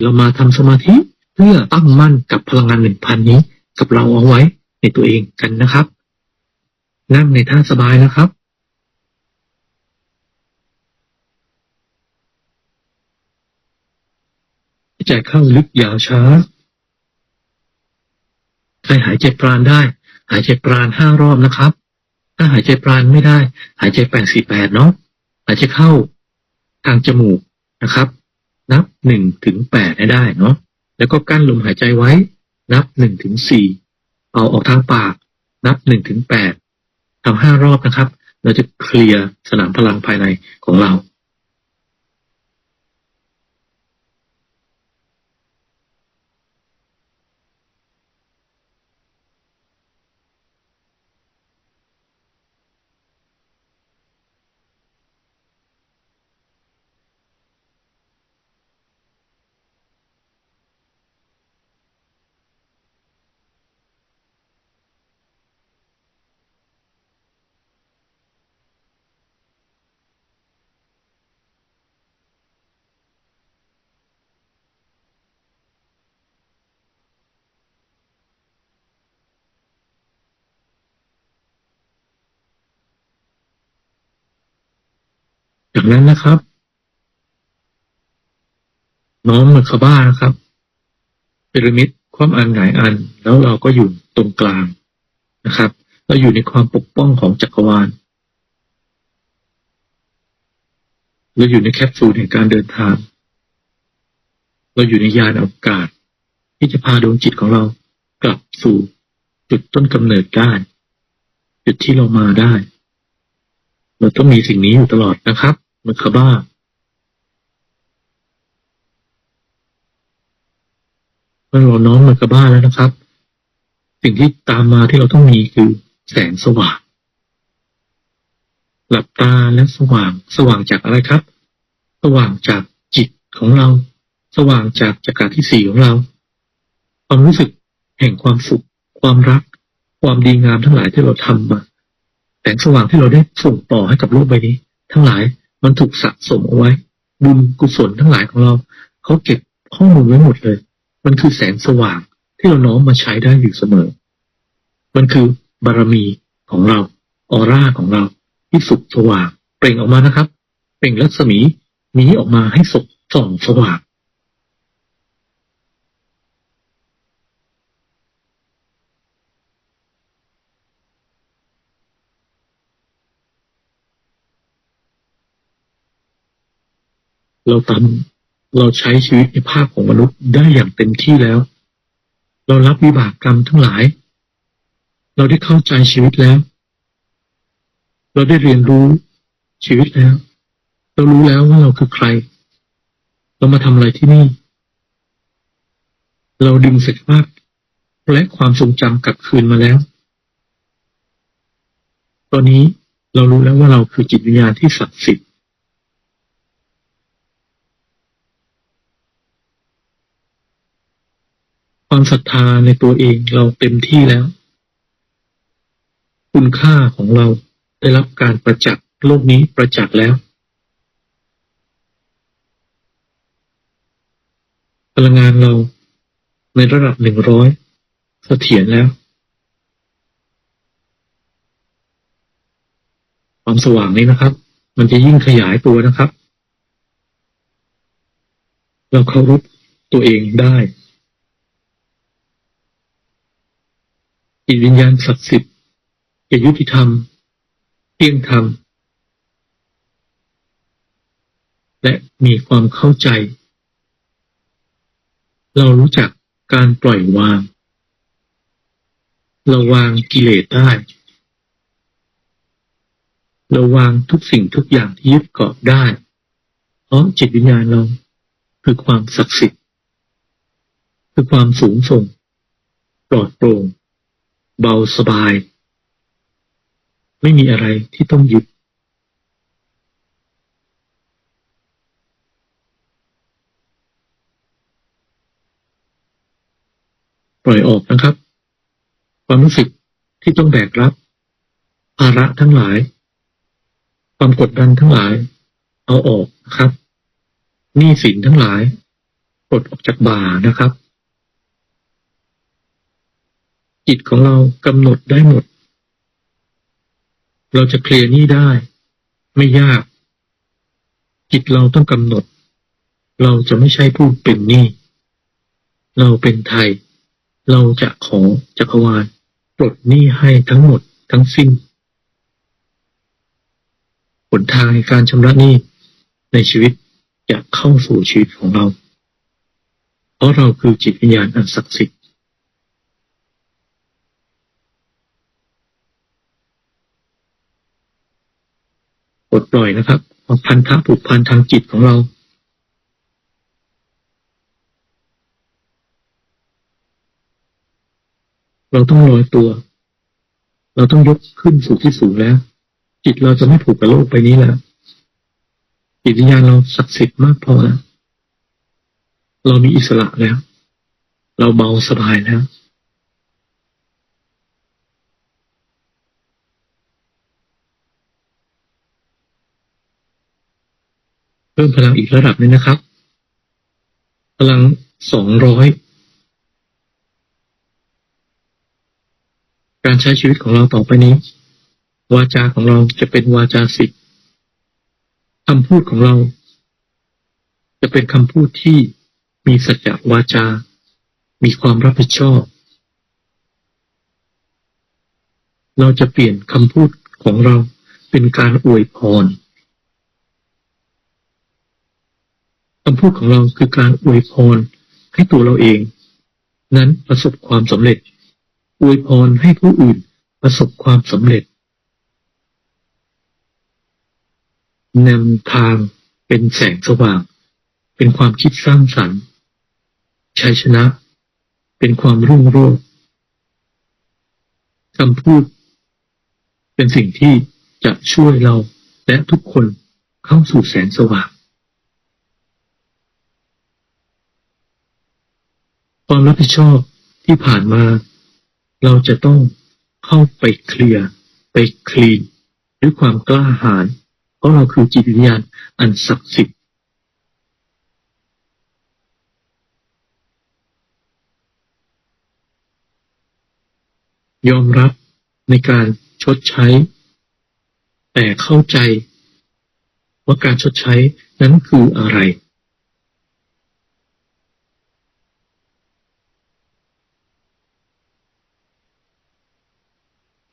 เรามาทำสมาธิเพื่อตั้งมั่นกับพลังงานหนึ่งพันนี้ กับเราเอาไว้ในตัวเองกันนะครับ นั่งในท่าสบายนะครับใจเข้าลึกยาวช้าใครหายใจปราณได้ หายใจปราณห้ารอบนะครับ ถ้าหายใจปราณไม่ได้ หายใจแปดสี่แปดเนาะหายใจเข้าทางจมูกนะครับ นับหนึ่งถึงแปดให้ได้เนาะแล้วก็กั้นลมหายใจไว้ นับหนึ่งถึงสี่เอาออกทางปาก นับหนึ่งถึงแปดทำห้ารอบนะครับ เราจะเคลียร์สนามพลังภายในของเรา จากนั้นนะครับน้อมมือขบ้านะครับพีระมิดความอันหงายอัน แล้วเราก็อยู่ตรงกลางนะครับ เราอยู่ในความปกป้องของจักรวาลเราอยู่ในแคปซูลแห่งการเดินทาง เราอยู่ในยานอวกาศ ที่จะพาดวงจิตของเรากลับสู่จุดต้นกำเนิดได้จุดที่เรามาได้ เราต้องมีสิ่งนี้อยู่ตลอดนะครับ มัคบ้า เมื่อเราน้อมมัคบ้าแล้วนะครับ สิ่งที่ตามมาที่เราต้องมีคือแสงสว่าง หลับตาและสว่าง สว่างจากอะไรครับ สว่างจากจิตของเรา สว่างจากจักรที่สี่ของเรา ความรู้สึกแห่งความสุข ความรัก ความดีงามทั้งหลายที่เราทำมาแสงสว่างที่เราได้ส่งต่อให้กับโลกใบนี้ ทั้งหลาย มันถูกสะสมเอาไว้ บุญกุศลทั้งหลายของเรา เขาเก็บข้อมูลไว้หมดเลย มันคือแสงสว่างที่เราน้อมมาใช้ได้อยู่เสมอ มันคือบารมีของเรา ออร่าของเราที่สุขสว่าง เปล่งออกมานะครับ เปล่งรัศมีนี้ออกมาให้สุกส่องสว่าง เราทำเราใช้ชีวิตในภาคของมนุษย์ได้อย่างเต็มที่แล้ว เรารับวิบากกรรมทั้งหลาย เราได้เข้าใจชีวิตแล้ว เราได้เรียนรู้ชีวิตแล้ว เรารู้แล้วว่าเราคือใคร เรามาทำอะไรที่นี่ เราดึงศักยภาพและความทรงจำกลับคืนมาแล้ว ตอนนี้เรารู้แล้วว่าเราคือจิตวิญญาณที่ศักดิ์สิทธิ์ ความศรัทธาในตัวเองเราเต็มที่แล้ว คุณค่าของเราได้รับการประจักษ์โลกนี้ประจักษ์แล้ว พลังงานเราในระดับหนึ่งร้อยเสถียรแล้ว ความสว่างนี้นะครับ มันจะยิ่งขยายตัวนะครับ เราเคารพตัวเองได้ จิตวิญญาณศักดิ์สิทธิ์จะยุติธรรมเที่ยงธรรม และมีความเข้าใจ เรารู้จักการปล่อยวาง เราวางกิเลสได้ เราวางทุกสิ่งทุกอย่างที่ยึดเกาะได้ เพราะจิตวิญญาณเราคือความศักดิ์สิทธิ์ คือความสูงส่งปลอดโปร่ง เบาสบาย ไม่มีอะไรที่ต้องยึดปล่อยออกนะครับ ความรู้สึกที่ต้องแบกรับ ภาระทั้งหลาย ความกดดันทั้งหลาย เอาออกนะครับหนี้สินทั้งหลายปลดออกจากบ่านะครับ จิตของเรากำหนดได้หมด เราจะเคลียร์หนี้ได้ ไม่ยาก จิตเราต้องกำหนด เราจะไม่ใช่ผู้เป็นหนี้เราเป็นไทย เราจะขอจักรวาลปลดหนี้ให้ทั้งหมดทั้งสิ้นหนทางในการชำระหนี้ในชีวิตจะเข้าสู่ชีวิตของเรา เพราะเราคือจิตวิญญาณอันศักดิ์สิทธิ์ ปลดปล่อยนะครับความพันธะผูกพันทางจิตของเรา เราต้องลอยตัว เราต้องยกขึ้นสู่ที่สูงแล้ว จิตเราจะไม่ผูกกับโลกไปนี้แล้วจิตวิญญาณเราศักดิ์สิทธิ์มากพอแล้วเรามีอิสระแล้ว เราเบาสบายแล้ว พิ่มพลังอีกระดับหนึงนะครับ พลังสองร้อย การใช้ชีวิตของเราต่อไปนี้ วาจาของเราจะเป็นวาจาสิทธิ์คำพูดของเรา จะเป็นคำพูดที่มีสัจจะวาจา มีความรับผิดชอบ เราจะเปลี่ยนคำพูดของเราเป็นการอวยพร คำพูดของเราคือการอวยพรให้ตัวเราเอง นั้นประสบความสำเร็จ อวยพรให้ผู้อื่นประสบความสำเร็จนำทางเป็นแสงสว่าง เป็นความคิดสร้างสรรค์ชัยชนะ เป็นความรุ่งโรจน์คำพูด เป็นสิ่งที่จะช่วยเราและทุกคนเข้าสู่แสงสว่าง ความรับผิดชอบที่ผ่านมา เราจะต้องเข้าไปเคลียร์ ไปคลีนด้วยความกล้าหาญเพราะเราคือจิตวิญญาณอันศักดิ์สิทธิ์ยอมรับในการชดใช้ แต่เข้าใจว่าการชดใช้นั้นคืออะไร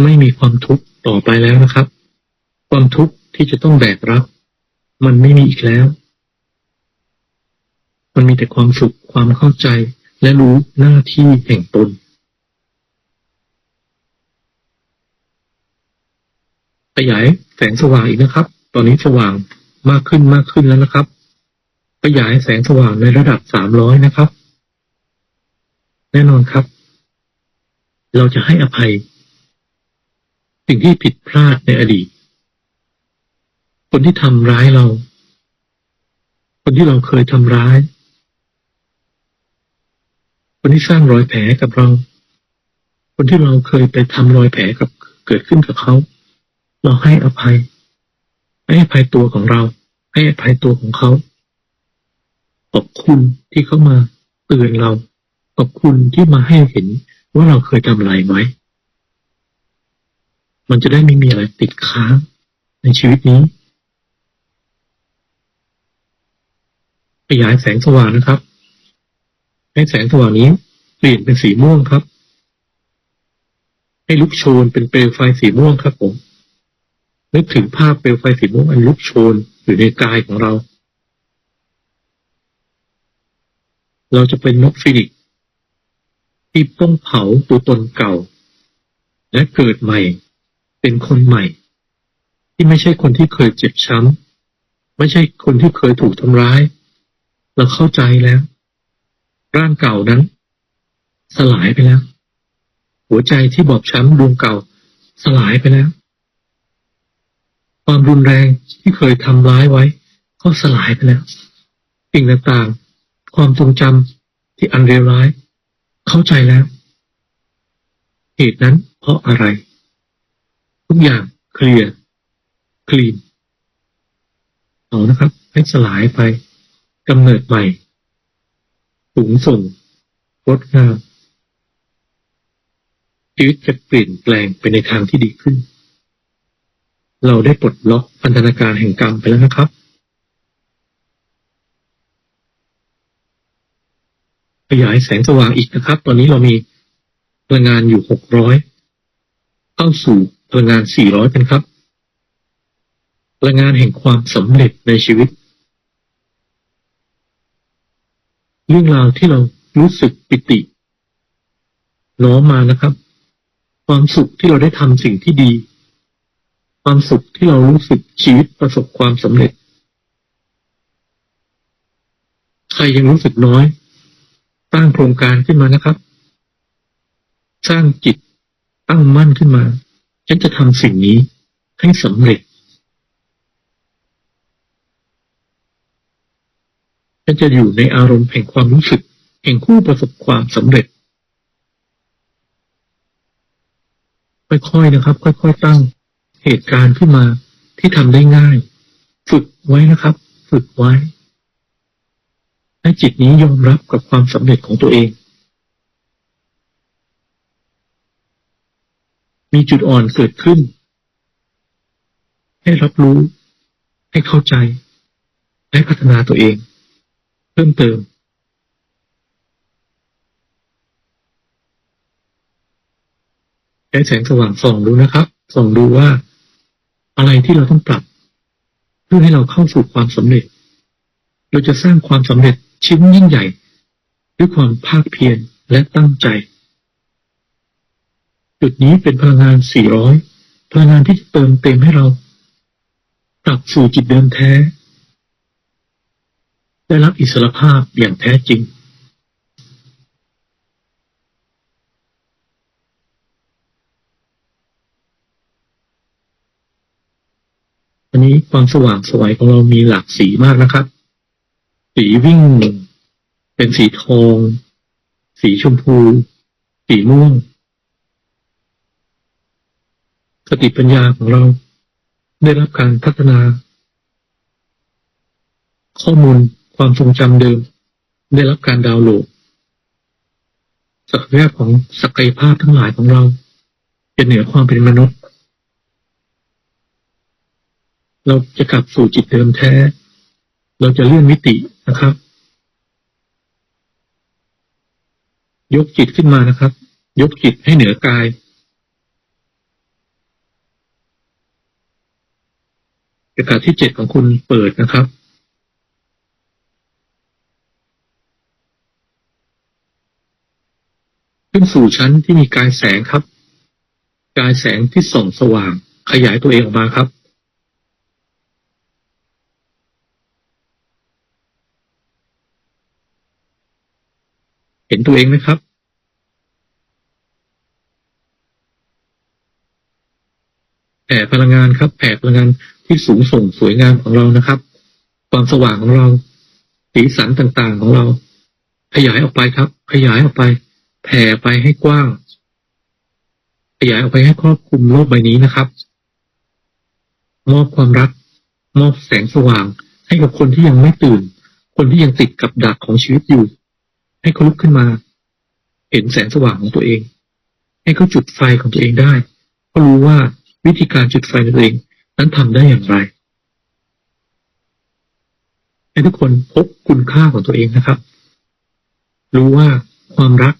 ไม่มีความทุกข์ต่อไปแล้วนะครับ ความทุกข์ที่จะต้องแบกรับ มันไม่มีอีกแล้ว มันมีแต่ความสุขความเข้าใจและรู้หน้าที่แห่งตนขยายแสงสว่างอีกนะครับ ตอนนี้สว่างมากขึ้นมากขึ้นแล้วนะครับ ขยายแสงสว่างในระดับสามร้อยนะครับ แน่นอนครับ เราจะให้อภัย สิ่งที่ผิดพลาดในอดีต คนที่ทำร้ายเรา คนที่เราเคยทำร้าย คนที่สร้างรอยแผลกับเรา คนที่เราเคยไปทำรอยแผลกับเกิดขึ้นกับเขา เราให้อภัย ให้อภัยตัวของเรา ให้อภัยตัวของเขา ขอบคุณที่เขามาเตือนเรา ขอบคุณที่มาให้เห็นว่าเราเคยทำอะไรไว้ มันจะได้ไม่มีอะไรติดค้างในชีวิตนี้ ขยายแสงสว่างนะครับ ให้แสงสว่างนี้เปลี่ยนเป็นสีม่วงครับ ให้ลุกโชนเป็นเปลวไฟสีม่วงครับผมนึกถึงภาพเปลวไฟสีม่วงอันลุกโชนอยู่ในกายของเรา เราจะเป็นนกฟินิกที่ต้องเผาตัวตนเก่า และเกิดใหม่ เป็นคนใหม่ ที่ไม่ใช่คนที่เคยเจ็บช้ำ ไม่ใช่คนที่เคยถูกทำร้าย เราเข้าใจแล้ว ร่างเก่านั้น สลายไปแล้ว หัวใจที่บอบช้ำดวงเก่า สลายไปแล้ว ความรุนแรงที่เคยทำร้ายไว้ ก็สลายไปแล้วสิ่งต่างๆ ความทรงจำที่อันเลวร้าย เข้าใจแล้ว เหตุนั้นเพราะอะไร ทุกอย่างเคลียร์คลีนเอานะครับ ให้สลายไปกำเนิดใหม่สูงส่งงดงามชีวิตจะเปลี่ยนแปลงไปในทางที่ดีขึ้น เราได้ปลดล็อกพันธนาการแห่งกรรมไปแล้วนะครับ ขยายแสงสว่างอีกนะครับ ตอนนี้เรามีพลังงานอยู่หกร้อยเข้าสู่ พลังงานสี่ร้อยกันครับ พลังงานแห่งความสำเร็จในชีวิต เรื่องราวที่เรารู้สึกปิติ น้อมมานะครับ ความสุขที่เราได้ทำสิ่งที่ดี ความสุขที่เรารู้สึกชีวิตประสบความสำเร็จ ใครยังรู้สึกน้อยตั้งโครงการขึ้นมานะครับ สร้างจิตตั้งมั่นขึ้นมา ฉันจะทำสิ่งนี้ให้สำเร็จ ฉันจะอยู่ในอารมณ์แห่งความรู้สึก แห่งผู้ประสบความสำเร็จ ค่อยๆนะครับ ค่อยๆตั้งเหตุการณ์ขึ้นมาที่ทำได้ง่าย ฝึกไว้นะครับ ฝึกไว้ ให้จิตนี้ยอมรับกับความสำเร็จของตัวเอง มีจุดอ่อนเกิดขึ้น ให้รับรู้ ให้เข้าใจและพัฒนาตัวเอง เพิ่มเติม ใช้แสงสว่างส่องดูนะครับ ส่องดูว่า อะไรที่เราต้องปรับ เพื่อให้เราเข้าสู่ความสำเร็จ เราจะสร้างความสำเร็จชิ้นยิ่งใหญ่ ด้วยความภาคเพียรและตั้งใจ จุดนี้เป็นพลังงาน 400 พลังงานที่จะเติมเต็มให้เรากลับสู่จิตเดิมแท้ ได้รับอิสรภาพอย่างแท้จริง อันนี้ความสว่างสวยของเรามีหลากสีมากนะครับ สีวิ่ง เป็นสีทอง สีชมพู สีม่วง สติปัญญาของเราได้รับการพัฒนา ข้อมูลความทรงจำเดิม ได้รับการดาวน์โหลดศักยภาพของศักยภาพทั้งหลายของเราจะเหนือความเป็นมนุษย์ เราจะกลับสู่จิตเดิมแท้ เราจะเลื่อนมิตินะครับ ยกจิตขึ้นมานะครับ ยกจิตให้เหนือกาย โอกาสที่เจ็ดของคุณเปิดนะครับ ขึ้นสู่ชั้นที่มีกายแสงครับ กายแสงที่ส่องสว่าง ขยายตัวเองออกมาครับ เห็นตัวเองไหมครับ ผ่พลังงานครับ แผ่พลังงานที่สูงส่งสวยงามของเรานะครับ ความสว่างของเรา สีสันต่างๆของเรา ขยายออกไปครับ ขยายออกไป แผ่ไปให้กว้าง ขยายออกไปให้ครอบคลุมโลกใบนี้นะครับ มอบความรัก มอบแสงสว่าง ให้กับคนที่ยังไม่ตื่น คนที่ยังติดกับดักของชีวิตอยู่ ให้เขาลุกขึ้นมา เห็นแสงสว่างของตัวเอง ให้เขาจุดไฟของตัวเองได้เขารู้ว่า วิธีการจุดไฟในตัวเอง นั้นทำได้อย่างไร ให้ทุกคนพบคุณค่าของตัวเองนะครับ รู้ว่าความรัก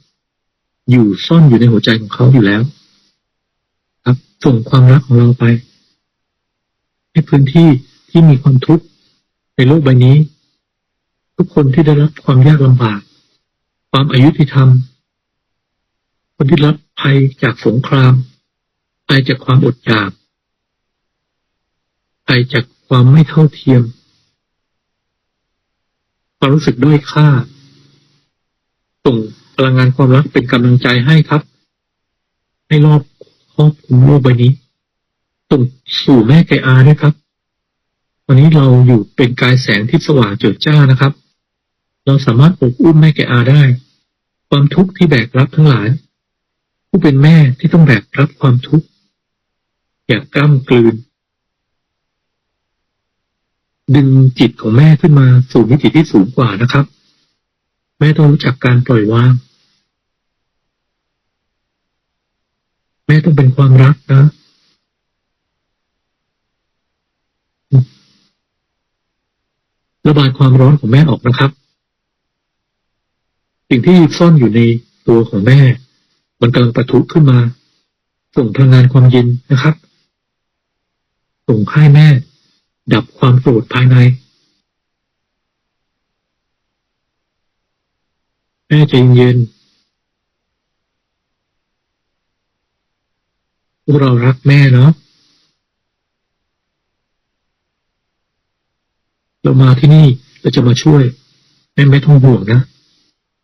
อยู่ซ่อนอยู่ในหัวใจของเขาอยู่แล้ว ครับ ส่งความรักของเราไป ให้พื้นที่ที่มีความทุกข์ในโลกใบนี้ ทุกคนที่ได้รับความยากลำบาก ความอายุติธรรม คนที่รับภัยจากสงคราม ภัยจากความอดอยากภัยจากความไม่เท่าเทียม ความรู้สึกด้อยค่า ส่งพลังงานความรักเป็นกำลังใจให้ครับ ให้รอบครอบคุมโลกใบนี้ส่งสู่แม่ไกอาด้วยครับ วันนี้เราอยู่เป็นกายแสงที่สว่างเจิดจ้านะครับ เราสามารถอบอุ้มแม่ไกอาได้ ความทุกข์ที่แบกรับทั้งหลาย ผู้เป็นแม่ที่ต้องแบกรับความทุกข์ อย่ากล้ำกลืน ดึงจิตของแม่ขึ้นมาสู่มิติที่สูงกว่านะครับ แม่ต้องรู้จักการปล่อยวาง แม่ต้องเป็นความรักนะระบายความร้อนของแม่ออกนะครับ สิ่งที่ซ่อนอยู่ในตัวของแม่ มันกำลังประทุขึ้นมา ส่งพลังงานความเย็นนะครับ ส่งให้แม่ ดับความโกรธภายใน แม่ใจเย็นพวกเรารักแม่เนาะเรามาที่นี่เราจะมาช่วย แม่ไม่ต้องห่วงนะ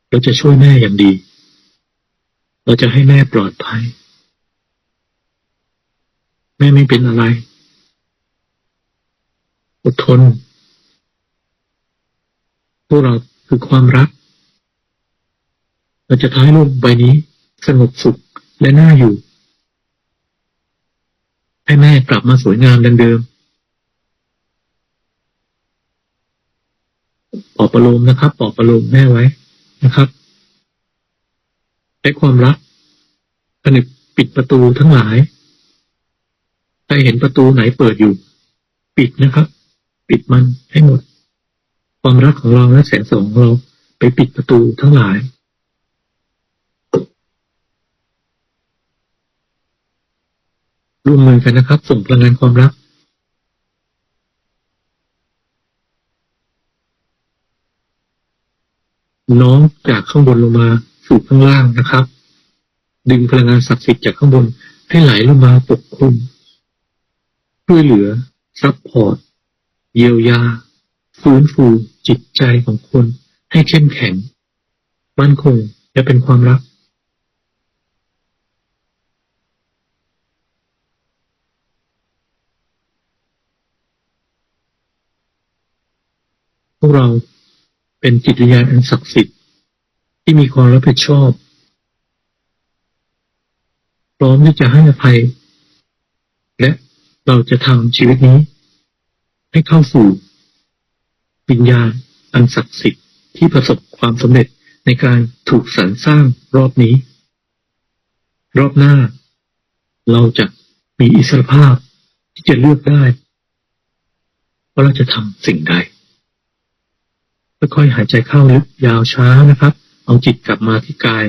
เราจะช่วยแม่อย่างดี เราจะให้แม่ปลอดภัย แม่ไม่เป็นอะไร อดทน พวกเราคือความรัก เราจะท้ายโลกใบนี้ สงบสุขและน่าอยู่ ให้แม่กลับมาสวยงามดังเดิมปอบประโลมนะครับปอบประโลมแม่ไว้นะครับใช้ความรักผนึกปิดประตูทั้งหลายใครเห็นประตูไหนเปิดอยู่ ปิดนะครับ ปิดมันให้หมด ความรักของเราและแสงสว่างของเราไปปิดประตูทั้งหลาย ร่วมมือกันนะครับ ส่งพลังงานความรักน้องจากข้างบนลงมาสู่ข้างล่างนะครับ ดึงพลังงานศักดิ์สิทธิ์จากข้างบนให้ไหลลงมาปกคลุมช่วยเหลือซัพพอร์ต เยียวยา ฟื้นฟูจิตใจของคนให้เข้มแข็ง มั่นคงและเป็นความรัก พวกเราเป็นจิตวิญญาณอันศักดิ์สิทธิ์ที่มีความรับผิดชอบ พร้อมที่จะให้อภัย และเราจะทำชีวิตนี้ ให้เข้าสู่วิญญาณอันศักดิ์สิทธิ์ที่ประสบความสำเร็จในการถูกสรรสร้างรอบนี้ รอบหน้า เราจะมีอิสรภาพที่จะเลือกได้ว่าเราจะทำสิ่งใดค่อยๆหายใจเข้าลึกยาวช้านะครับ เอาจิตกลับมาที่กาย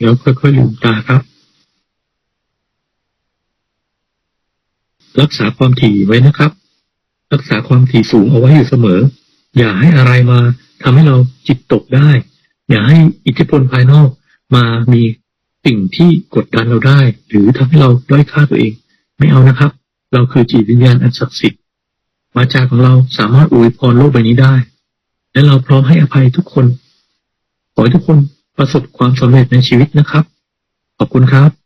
แล้วค่อยๆลืมตาครับ รักษาความถี่ไว้นะครับ รักษาความถี่สูงเอาไว้อยู่เสมอ อย่าให้อะไรมาทำให้เราจิตตกได้ อย่าให้อิทธิพลภายนอกมามีสิ่งที่กดดันเราได้ หรือทำให้เราด้อยค่าตัวเอง ไม่เอานะครับ เราคือจิตวิญญาณอันศักดิ์สิทธิ์วาจาของเราสามารถอวยพรโลกใบนี้ได้ และเราพร้อมให้อภัยทุกคนขอให้ทุกคน ประสบความสำเร็จในชีวิตนะครับ ขอบคุณครับ